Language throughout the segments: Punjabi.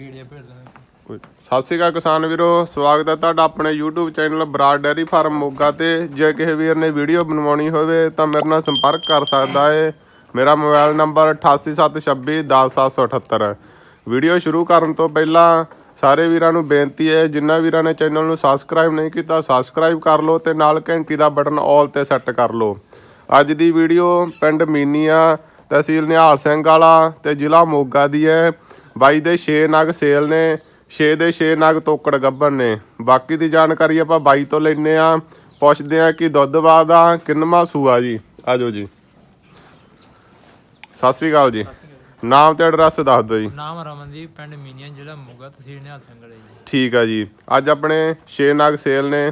ਸਤਿ ਸ਼੍ਰੀ ਅਕਾਲ ਕਿਸਾਨ ਵੀਰੋ, ਸਵਾਗਤ ਹੈ ਤੁਹਾਡਾ ਆਪਣੇ YouTube channel Brar dairy farm Moga ਤੇ। ਜੇ ਕਿਸੇ ਵੀਰ ਨੇ ਵੀਡੀਓ ਬਣਵਾਉਣੀ ਹੋਵੇ ਤਾਂ ਮੇਰੇ ਨਾਲ ਸੰਪਰਕ ਕਰ ਸਕਦਾ ਹੈ ਮੇਰਾ ਮੋਬਾਈਲ ਨੰਬਰ 8876210778 ਵੀਡੀਓ ਸ਼ੁਰੂ ਕਰਨ ਤੋਂ ਪਹਿਲਾਂ ਸਾਰੇ ਵੀਰਾਂ ਨੂੰ ਬੇਨਤੀ ਹੈ ਜਿਨ੍ਹਾਂ ਵੀਰਾਂ ਨੇ ਚੈਨਲ ਨੂੰ ਸਬਸਕ੍ਰਾਈਬ ਨਹੀਂ ਕੀਤਾ ਸਬਸਕ੍ਰਾਈਬ ਕਰ ਲਓ ਤੇ ਨਾਲ ਘੰਟੀ ਦਾ ਬਟਨ ਆਲ ਤੇ ਸੈੱਟ ਕਰ ਲਓ। ਅੱਜ ਦੀ ਵੀਡੀਓ ਪਿੰਡ ਮੀਨੀਆ ਤਹਿਸੀਲ ਨਿਹਾਲ ਸਿੰਘ ਵਾਲਾ ਤੇ ਜ਼ਿਲ੍ਹਾ ਮੋਗਾ ਦੀ ਹੈ। ਬਾਈ ਦੇ 6 ਨਗ ਸੇਲ ਨੇ 6 ਦੇ 6 ਨਗ ਤੋਕੜ ਗੱਬਨ ਨੇ। ਬਾਕੀ ਦੀ ਜਾਣਕਾਰੀ ਆਪਾਂ ਬਾਈ ਤੋਂ ਲੈਨੇ ਆ ਪੁੱਛਦੇ ਆ ਕਿ ਦੁੱਧ ਆ ਕਿੰਨਵਾਂ ਸੂਆ ਜੀ? ਆਜੋ ਜੀ। ਸਤਿ ਸ੍ਰੀ ਅਕਾਲ ਜੀ। ਨਾਮ ਤੇ ਐਡਰੈਸ ਦੱਸ ਦਿਓ ਜੀ। ਨਾਮ ਰਮਨਦੀਪ ਪਿੰਡ ਮੀਨੀਆਂ ਜ਼ਿਲ੍ਹਾ ਮੋਗਾ ਤਹਿਸੀਲ ਨਿਹਾਲ ਸਿੰਘ ਵਾਲੇ ਜੀ। ਠੀਕ ਆ ਜੀ। ਅੱਜ ਆਪਣੇ 6 ਨਗ ਸੇਲ ਨੇ।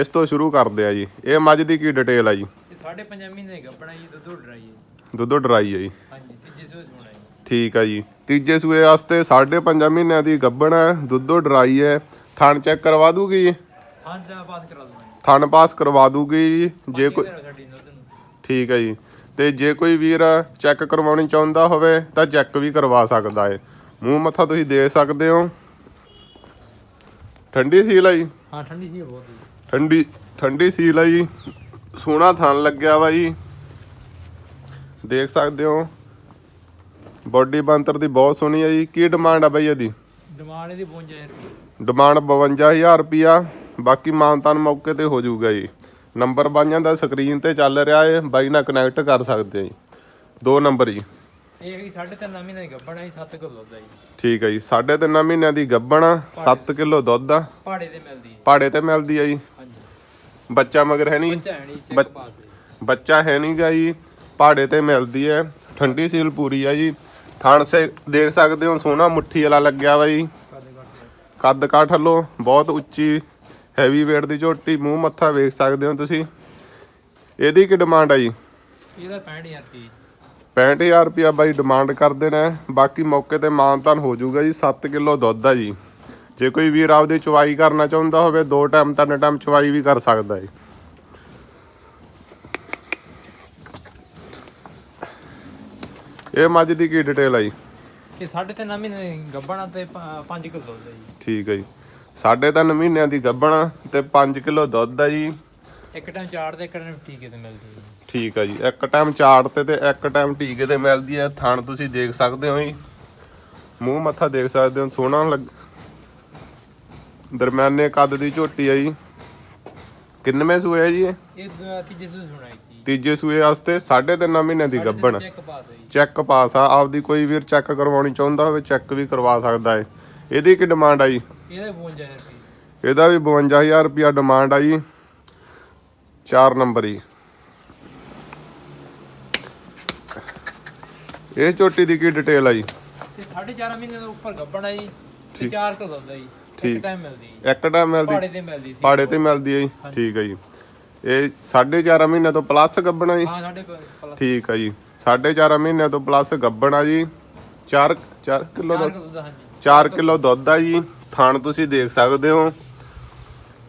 ਇਸ ਤੋਂ ਸ਼ੁਰੂ ਕਰਦੇ ਆ ਜੀ। ਇਹ ਮੱਝ ਦੀ ਕੀ ਡਿਟੇਲ ਆ ਜੀ? ਇਹ ਸਾਢੇ ਪੰਜ ਮਹੀਨੇ ਗੱਪਣਾ ਜੀ ਦੁੱਧ ਡਰਾਈ ਹੈ ਦੁੱਧ ਡਰਾਈ ਆ ਜੀ ਹਾਂਜੀ ਤੀਜੇ ਸੂਏ ਸੋਣਾ ਜੀ ਠੀਕ ਆ ਜੀ। ਤੀਜੇ ਸੂਏ ਵਾਸਤੇ 5.5 ਮਹੀਨਿਆਂ ਦੀ ਗੱਭਣ ਹੈ ਦੁੱਧੋ ਡਰਾਈ ਹੈ। ਥਣ ਚੈੱਕ ਕਰਵਾ ਦੂਗੀ? ਜੀ ਹਾਂ ਜਾ ਬਾਤ ਕਰਾ ਦੂੰਗਾ ਜੀ ਥਣ ਪਾਸ ਕਰਵਾ ਦੂਗੀ ਜੀ। ਜੇ ਕੋਈ ਠੀਕ ਹੈ ਜੀ। ਤੇ ਜੇ ਕੋਈ ਵੀਰ ਚੈੱਕ ਕਰਵਾਉਣੀ ਚਾਹੁੰਦਾ ਹੋਵੇ ਤਾਂ ਚੈੱਕ ਵੀ ਕਰਵਾ ਸਕਦਾ ਹੈ ਮੂੰਹ ਮੱਥਾ ਤੁਸੀਂ ਦੇ ਸਕਦੇ ਹੋ। ਠੰਡੀ ਸੀਲ ਆ ਜੀ। ਹਾਂ ਠੰਡੀ ਸੀ ਬਹੁਤ ਠੰਡੀ ਠੰਡੀ ਸੀਲ ਆ ਜੀ। ਸੋਹਣਾ ਥਣ ਲੱਗਿਆ ਵਾ ਜੀ। ਦੇਖ ਸਕਦੇ ਹੋ। ਬੋਡੀ ਬੰਤਰ ਦੀ ਬਹੁਤ ਸੋਹਣੀ ਆ ਜੀ। ਕੀ ਡਿਮਾਂਡ ਆ ਬਈ ਇਹਦੀ? ਡਿਮਾਂਡ ਇਹਦੀ 52000 ਰੁਪਏ ਡਿਮਾਂਡ 52000 ਰੁਪਿਆ ਬਾਕੀ ਮਾਨਤਾਨ ਮੌਕੇ ਤੇ ਹੋ ਜਾਊਗਾ ਜੀ। ਨੰਬਰ ਬਾਈਆਂ ਦਾ ਸਕਰੀਨ ਤੇ ਚੱਲ ਰਿਹਾ ਏ। ਬਾਈ ਨਾਲ ਕਨੈਕਟ ਕਰ ਸਕਦੇ ਆ ਜੀ। ਦੋ ਨੰਬਰ ਜੀ। ਇਹ ਵੀ ਸਾਢੇ ਤਿੰਨ ਮਹੀਨੇ ਦੀ ਗੱਪਣਾ ਜੀ 7 ਕਿਲੋ ਦੁੱਧ ਆ ਜੀ। ਠੀਕ ਹੈ ਜੀ। ਸਾਢੇ ਤਿੰਨ ਮਹੀਨਿਆਂ ਦੀ ਗੱਬਣ 7 ਕਿਲੋ ਦੁੱਧ ਆ। ਪਹਾੜੇ ਤੇ ਮਿਲਦੀ ਹੈ ਪਾੜੇ ਤੇ ਮਿਲਦੀ ਆ ਜੀ। ਹਾਂਜੀ। ਬੱਚਾ ਮਗਰ ਹੈ ਨਹੀਂ ਬੱਚਾ ਹੈ ਨਹੀਂ ਬੱਚ- ਹੈ ਗਾ ਜੀ। ਪਾੜੇ ਤੇ ਮਿਲਦੀ ਹੈ ਠੰਡੀ ਸੀਲ ਪੂਰੀ ਆ ਜੀ। ਥਣ ਸੇ ਦੇਖ ਸਕਦੇ ਹੋ ਸੋਹਣਾ ਮੁੱਠੀ ਵਾਲਾ ਲੱਗਿਆ ਵਾ ਜੀ। ਕਾਦੇ ਕੱਟ ਕੱਦ ਕਾਠ ਵੱਲੋਂ ਬਹੁਤ ਉੱਚੀ ਹੈਵੀ weight ਦੀ ਝੋਟੀ ਮੂੰਹ ਮੱਥਾ ਵੇਖ ਸਕਦੇ ਹੋ ਤੁਸੀਂ। ਇਹਦੀ ਕੀ ਡਿਮਾਂਡ ਆ ਜੀ? ਇਹਦਾ 65000 ਰੁਪਏ 65000 ਰੁਪਿਆ ਬਾਈ ਡਿਮਾਂਡ ਕਰਦੇ ਨੇ। ਬਾਕੀ ਮੌਕੇ ਤੇ ਮਾਨਤਾਨ ਹੋ ਜਾਊਗਾ ਜੀ 7 ਕਿਲੋ ਦੁੱਧ ਆ ਜੀ। ਜੇ ਕੋਈ ਵੀਰ ਆਪਦੀ ਚਵਾਈ ਕਰਨਾ ਚਾਹੁੰਦਾ ਹੋਵੇ ਦੋ ਟਾਈਮ ਤਿੰਨ ਟਾਈਮ ਚਵਾਈ ਵੀ ਕਰ ਸਕਦਾ ਹੈ ਇਹ ਮੱਝ ਦੀ ਕੀ ਡਿਟੇਲ ਆ ਜੀ? ਇਹ ਸਾਢੇ ਤਿੰਨ ਮਹੀਨੇ ਦੀ ਗੱਪਣਾ ਤੇ 5 ਕਿਲੋ ਦੁੱਧ ਆ ਜੀ। ਠੀਕ ਹੈ ਜੀ। ਸਾਢੇ ਤਿੰਨ ਮਹੀਨਿਆਂ ਦੀ ਗੱਭਣ ਤੇ 5 ਕਿਲੋ ਦੁੱਧ ਆ ਜੀ। ਇੱਕ ਟਾਈਮ ਚਾੜ ਤੇ ਇੱਕ ਟਾਈਮ ਟੀਕੇ ਤੇ ਮਿਲਦੀ ਹੈ ਠੀਕ ਹੈ ਜੀ। ਇੱਕ ਟਾਈਮ ਚਾੜ ਤੇ ਤੇ ਇੱਕ ਟਾਈਮ ਟੀਕੇ ਤੇ ਮਿਲਦੀ ਹੈ ਥਣ ਤੁਸੀਂ ਦੇਖ ਸਕਦੇ ਹੋ ਜੀ। ਮੂੰਹ ਮੱਥਾ ਦੇਖ ਸਕਦੇ ਹੋ ਸੋਹਣਾ ਲੱਗ ਦਰਮਿਆਨੇ ਕੱਦ ਦੀ ਝੋਟੀ ਹੈ ਜੀ। ਕਿੰਨਵੇਂ ਸੂਏ ਹੈ ਜੀ ਇਹ? ਇਹ ਦ- ਤੀਜੇ ਸੂਏ ਸੁਣਾਈ ਤੀਜੇ ਸੂਏ ਵਾਸਤੇ ਸਾਢੇ ਤਿੰਨ ਮਹੀਨਿਆਂ ਦੀ ਗੱਭਣ। ਚੈੱਕ ਜੀ। ਪਾਸ ਆ ਆਪਦੀ ਕੋਈ ਵੀਰ ਚੈੱਕ ਕਰਵਾਉਣੀ ਚਾਹੁੰਦਾ ਹੋਵੇ ਚੈੱਕ ਵੀ ਕਰਵਾ ਸਕਦਾ ਹੈ ਇਹਦੀ ਕੀ ਡਿਮਾਂਡ ਆ ਜੀ? ਇਹਦਾ 52000 ਰੁਪਏ। ਇਹਦਾ ਵੀ 52000 ਰੁਪਿਆ ਡਿਮਾਂਡ ਆ ਜੀ। 4 ਨੰਬਰ ਹੀ ਇਹ ਝੋਟੀ ਦੀ ਕੀ ਡਿਟੇਲ ਆ ਜੀ? ਤੇ 4.5 ਮਹੀਨੇ ਤੋਂ ਉੱਪਰ ਗੱਬਣਾ ਜੀ। ਤੇ 4 ਕਿਲੋ ਦੁੱਧ। ਇੱਕ ਟਾਈਮ ਮਿਲਦੀ ਇੱਕ ਟਾਈਮ ਮਿਲਦੀ। ਪਹਾੜੇ ਤੇ ਮਿਲਦੀ ਸੀ। ਪਾੜੇ ਤੇ ਮਿਲਦੀ ਹੈ ਜੀ। ਠੀਕ ਹੈ ਜੀ। ਇਹ 4.5 ਮਹੀਨੇ ਤੋਂ ਪਲੱਸ ਗੱਬਣਾ ਜੀ? ਹਾਂ ਸਾਡੇ ਪਲੱਸ ਠੀਕ ਹੈ ਜੀ। 4.5 ਮਹੀਨੇ ਤੋਂ ਪਲੱਸ ਗੱਬਣਾ ਜੀ। 4 4 ਕਿਲੋ 4 ਦੁੱਧ? ਕਿਲੋ ਦੁੱਧ ਹਾਂਜੀ। 4 ਕਿਲੋ ਦੁੱਧ ਆ ਜੀ। ਥਣ ਤੁਸੀਂ ਦੇਖ ਸਕਦੇ ਹੋ।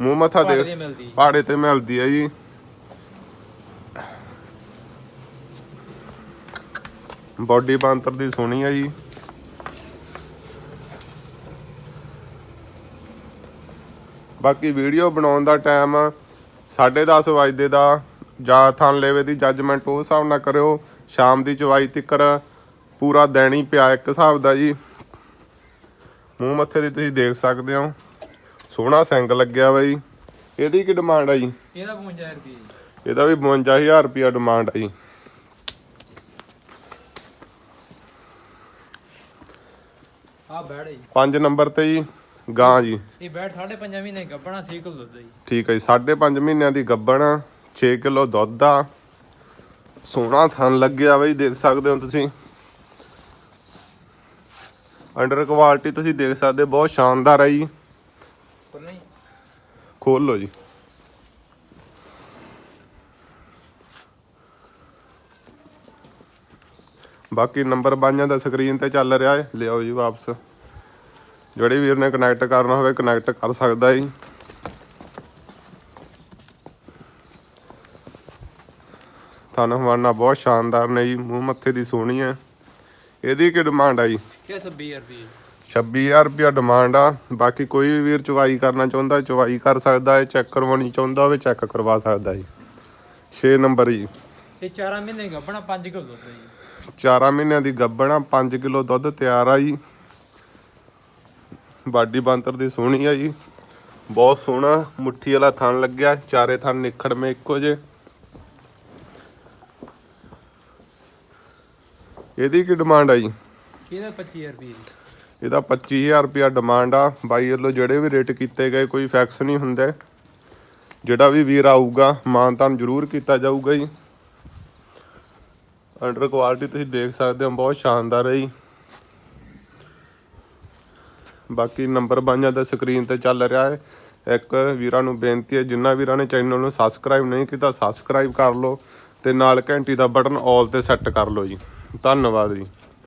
ਮੂੰਹ ਮੱਥਾ ਪਹਾੜੇ ਦੇਖ ਮਿਲਦੀ। ਪਹਾੜੇ ਤੇ ਮਿਲਦੀ ਹੈ ਜੀ। ਬਾਡੀ ਬਾਂਤਰ ਦੀ ਸੋਹਣੀ ਆ ਜੀ। ਬਾਕੀ ਵੀਡੀਓ ਬਣਾਉਣ ਦਾ ਟਾਈਮ 10:30 ਵਜੇ ਦਾ ਜਾਂ ਥਣ ਲੈਵੇ ਦੀ ਜੱਜਮੈਂਟ ਉਸ ਹਿਸਾਬ ਨਾਲ ਕਰਿਓ ਸ਼ਾਮ ਦੀ ਚਵਾਈ ਤਿੱਕਰ ਪੂਰਾ ਦੇਣੀ ਪਿਆ ਇੱਕ ਹਿਸਾਬ ਦਾ ਜੀ। ਮੂੰਹ ਮੱਥੇ ਦੀ ਤੁਸੀਂ ਦੇਖ ਸਕਦੇ ਹੋ। ਸੋਹਣਾ ਸਿੰਗ ਲੱਗਿਆ ਜੀ। ਇਹਦੀ ਕੀ ਡਿਮਾਂਡ ਆ ਜੀ? ਇਹਦਾ 55000 ਰੁਪਏ। ਇਹਦਾ ਵੀ 52000 ਰੁਪਿਆ ਡਿਮਾਂਡ ਆ ਜੀ। ਆਹ ਬੈੜ ਜੀ। 5 ਨੰਬਰ ਤੇ ਜੀ। ਗਾਂ ਜੀ। ਇਹ ਬੈੜ 5.5 ਮਹੀਨੇ ਗੱਬਣਾ 6 ਕਿਲੋ ਦੁੱਧ ਜੀ। ਠੀਕ ਹੈ ਜੀ 5.5 ਮਹੀਨਿਆਂ ਦੀ ਗੱਬਣ 6 ਕਿਲੋ ਦੁੱਧ ਆ। ਸੋਹਣਾ ਥਣ ਲੱਗਿਆ ਜੀ ਦੇਖ ਸਕਦੇ ਹੋ ਤੁਸੀਂ। ਅੰਡਰ ਕੁਆਲਿਟੀ ਤੁਸੀਂ ਦੇਖ ਸਕਦੇ ਬਹੁਤ ਸ਼ਾਨਦਾਰ ਹੈ ਜੀ। ਖੋਲ ਲਓ ਜੀ। ਬਾਕੀ ਨੰਬਰ ਬਾਈਆਂ ਦਾ ਸਕਰੀਨ ਤੇ ਚੱਲ ਰਿਹਾ ਹੈ ਲਿਆਓ ਜੀ ਵਾਪਸ। ਜਿਹੜੇ ਵੀਰ ਨੇ ਕਨੈਕਟ ਕਰਨਾ ਹੋਵੇ ਕਨੈਕਟ ਕਰ ਸਕਦਾ ਹੈ ਜੀ। ਤੁਹਾਨੂੰ ਹਵਾਨਾ ਬਹੁਤ ਸ਼ਾਨਦਾਰ ਨੇ ਜੀ ਮੂੰਹ ਮੱਥੇ ਦੀ ਸੋਹਣੀ ਹੈ। ਇਹਦੀ ਕੀ ਡਿਮਾਂਡ ਆ ਜੀ? ਇਹ 20000 ਰੁਪਏ 26000 ਰੁਪਇਆ ਡਿਮਾਂਡ ਆ। ਬਾਕੀ ਕੋਈ ਵੀ ਵੀਰ ਚੁਵਾਈ ਕਰਨਾ ਚਾਹੁੰਦਾ ਚੁਵਾਈ ਕਰ ਸਕਦਾ ਹੈ ਚੈੱਕ ਕਰਵਾਉਣੀ ਚਾਹੁੰਦਾ ਹੋਵੇ ਚੈੱਕ ਕਰਵਾ ਸਕਦਾ ਜੀ 6 ਨੰਬਰ ਜੀ। ਇਹ 4 ਮਹੀਨੇ ਗੱਬਣਾ 5 ਕਿਲੋ ਦੁੱਧ ਹੈ ਜੀ। 4 ਮਹੀਨਿਆਂ ਦੀ ਗੱਬਣਾ 5 ਕਿਲੋ ਦੁੱਧ ਤਿਆਰ ਆ ਜੀ। ਬਾਡੀ ਬੰਤਰ ਦੀ ਸੋਹਣੀ ਆ ਜੀ। ਬਹੁਤ ਸੋਹਣਾ ਮੁੱਠੀ ਵਾਲਾ ਥਣ ਲੱਗਿਆ ਚਾਰੇ ਥਣ ਨਿਖੜਵੇਂ ਇੱਕੋ ਜੇ ਇਹਦੀ ਕੀ ਡਿਮਾਂਡ ਆ ਜੀ? ਇਹਦਾ 25000 ਰੁਪਏ ਇਹਦਾ 25000 ਰੁਪਿਆ ਡਿਮਾਂਡ ਆ। ਬਾਈ ਵੱਲੋਂ ਜਿਹੜੇ ਵੀ ਰੇਟ ਕੀਤੇ ਗਏ ਕੋਈ ਫੈਕਸ ਨਹੀਂ ਹੁੰਦੇ। ਜਿਹੜਾ ਵੀ ਵੀਰ ਆਊਗਾ ਮਾਨਤਾਨ ਜ਼ਰੂਰ ਕੀਤਾ ਜਾਊਗਾ ਜੀ। ਅੰਡਰ ਕੁਆਲਿਟੀ ਤੁਸੀਂ ਦੇਖ ਸਕਦੇ ਹੋ ਬਹੁਤ ਸ਼ਾਨਦਾਰ ਹੈ ਜੀ। ਬਾਕੀ ਨੰਬਰ ਬਾਈਆਂ ਦਾ ਸਕਰੀਨ ਤੇ ਚੱਲ ਰਿਹਾ ਹੈ। ਇੱਕ ਵੀਰਾਂ ਨੂੰ ਬੇਨਤੀ ਹੈ ਜਿਨ੍ਹਾਂ ਵੀਰਾਂ ਨੇ ਚੈਨਲ ਨੂੰ ਸਬਸਕ੍ਰਾਈਬ ਨਹੀਂ ਕੀਤਾ ਸਬਸਕ੍ਰਾਈਬ ਕਰ ਲਓ ਤੇ ਨਾਲ ਘੰਟੀ ਦਾ ਬਟਨ ਆਲ ਤੇ ਸੈੱਟ ਕਰ ਲਓ ਜੀ। ਧੰਨਵਾਦ ਜੀ।